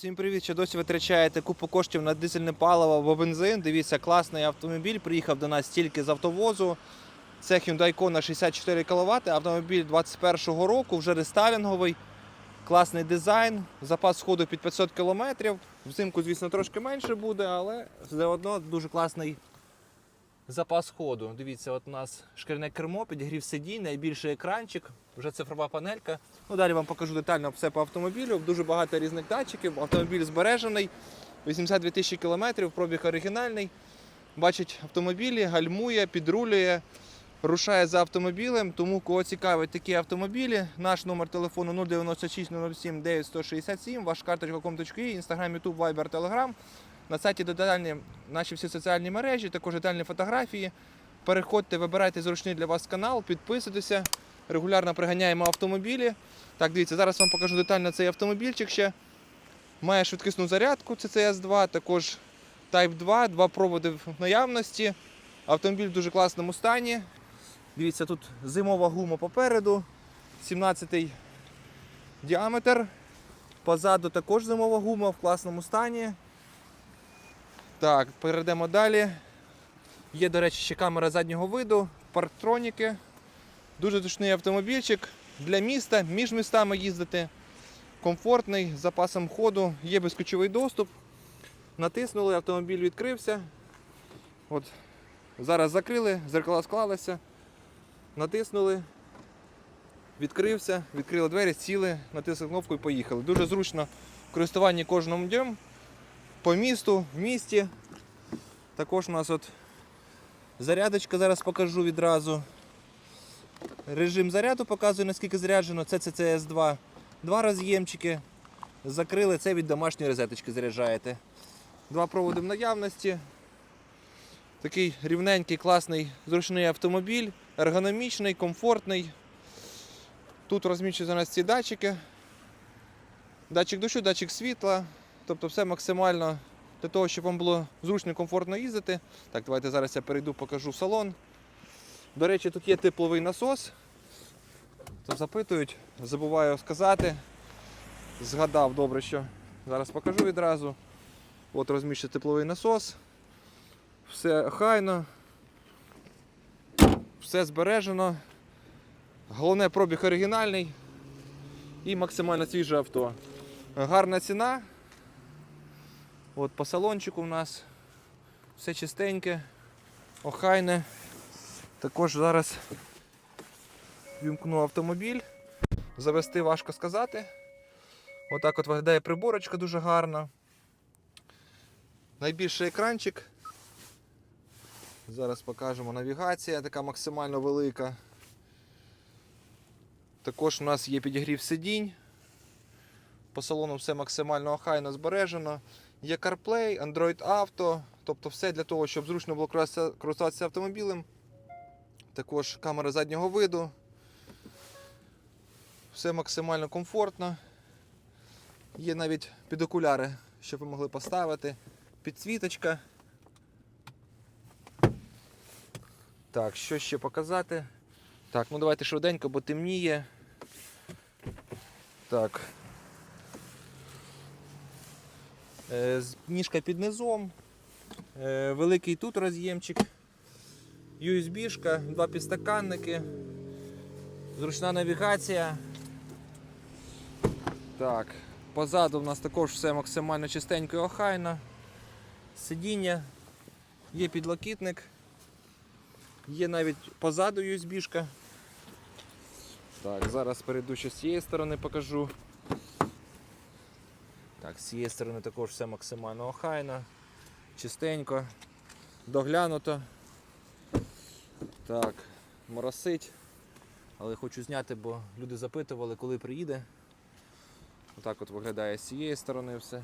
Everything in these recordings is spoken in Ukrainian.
Всім привіт! Ще досі витрачаєте купу коштів на дизельне паливо або бензин. Дивіться, класний автомобіль. Приїхав до нас тільки з автовозу. Це Hyundai Kona 64 кВт. Автомобіль 21-го року, вже рестайлінговий. Класний дизайн, запас ходу під 500 км. Взимку, звісно, трошки менше буде, але все одно дуже класний запас ходу. Дивіться, от у нас шкірне кермо, підігрів сидінь, найбільший екранчик, вже цифрова панелька. Ну, далі вам покажу детально все по автомобілю. Дуже багато різних датчиків. Автомобіль збережений, 82 тисячі кілометрів, пробіг оригінальний. Бачить автомобілі, гальмує, підрулює, рушає за автомобілем. Тому кого цікавить такі автомобілі, наш номер телефону 096 07 9167, ваш карточка.com.ua, інстаграм, ютуб, вайбер, телеграм. На сайті детальні наші всі соціальні мережі, також детальні фотографії. Переходьте, вибирайте зручний для вас канал, підписуйтеся. Регулярно приганяємо автомобілі. Так, дивіться, зараз вам покажу детально цей автомобільчик ще. Має швидкісну зарядку CCS 2, також Type 2, два проводи в наявності. Автомобіль в дуже класному стані. Дивіться, тут зимова гума попереду, 17-й діаметр. Позаду також зимова гума в класному стані. Так, перейдемо далі. Є, до речі, ще камера заднього виду, парктроніки. Дуже зручний автомобільчик для міста, між містами їздити. Комфортний, з запасом ходу, є безключовий доступ. Натиснули, автомобіль відкрився. От. Зараз закрили, зеркала склалися. Натиснули, відкрився, відкрили двері, сіли, натисли кнопку і поїхали. Дуже зручно в користуванні кожним днем по місту, в місті. Також у нас от зарядочка, зараз покажу відразу. Режим заряду показує, наскільки заряджено. Це CCS 2. Два роз'ємчики. Закрили, це від домашньої розеточки заряджаєте. Два проводи в наявності. Такий рівненький, класний, зручний автомобіль, ергономічний, комфортний. Тут розміщуються у нас ці датчики. Датчик дощу, датчик світла. Тобто все максимально для того, щоб вам було зручно і комфортно їздити. Так, давайте зараз я перейду, покажу салон. До речі, тут є тепловий насос. То запитують, забуваю сказати. Згадав добре, що зараз покажу відразу. От розміщується тепловий насос. Все хайно. Все збережено. Головне пробіг оригінальний і максимально свіже авто. Гарна ціна. От по салончику у нас все чистеньке, охайне. Також зараз вімкну автомобіль. Завести важко сказати. Отак от виглядає приборочка дуже гарна. Найбільший екранчик. Зараз покажемо навігація, така максимально велика. Також у нас є підігрів сидінь. По салону все максимально охайно збережено. Є CarPlay, Android Auto, тобто все для того, щоб зручно було користуватися- автомобілем. Також камера заднього виду. Все максимально комфортно. Є навіть під окуляри, щоб ви могли поставити. Підсвіточка. Так, що ще показати? Так, ну давайте швиденько, бо темніє. Так. Е, з- Ніжка під низом. Е, Великий тут роз'ємчик. USB-шка, два підстаканники. Зручна навігація. Так, позаду в нас також все максимально чистенько і охайно. Сидіння, є підлокітник, є навіть позаду USB-шка. Так, зараз перейду ще з цієї сторони покажу. Так, з цієї сторони також все максимально охайно, чистенько, доглянуто. Так, моросить. Але хочу зняти, бо люди запитували, коли приїде. Отак от виглядає з цієї сторони все.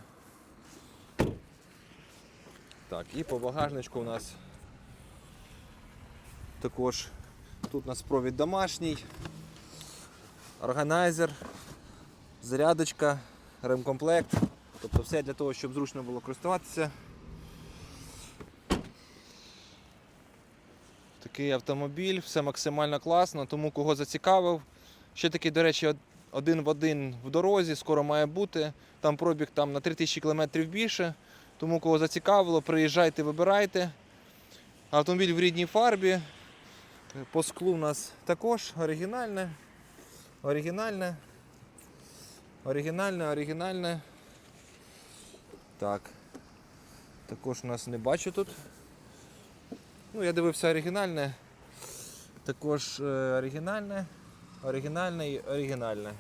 Так, і по багажничку у нас також тут у нас провід домашній, органайзер, зарядочка, ремкомплект. Тобто все для того, щоб зручно було користуватися. Такий автомобіль, все максимально класно, тому кого зацікавив. Ще такий, до речі, один в один в дорозі, скоро має бути. Там пробіг там, на 3000 км більше. Тому кого зацікавило, приїжджайте, вибирайте. Автомобіль в рідній фарбі. По склу у нас також оригінальне. Оригінальне. Оригінальне, оригінальне. Так. Також нас не бачу тут. Ну, я дивився оригінальне. Також е, оригінальне, оригінальне і оригінальне.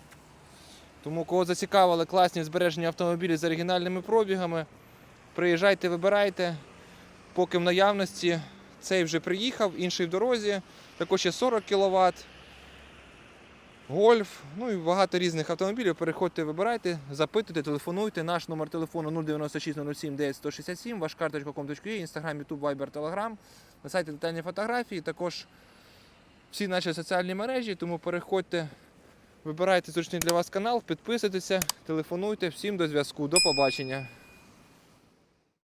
Тому кого зацікавили класні збережені автомобілі з оригінальними пробігами, приїжджайте, вибирайте. Поки в наявності цей вже приїхав, інший в дорозі. Також є 40 кВт. Гольф, ну і багато різних автомобілів. Переходьте, вибирайте, запитуйте, телефонуйте. Наш номер телефону 096 07 9 167, ваш карточка.com.ua, інстаграм, ютуб, вайбер, телеграм. На сайті детальні фотографії, також всі наші соціальні мережі, тому переходьте, вибирайте зручний для вас канал, підписуйтеся, телефонуйте. Всім до зв'язку. До побачення.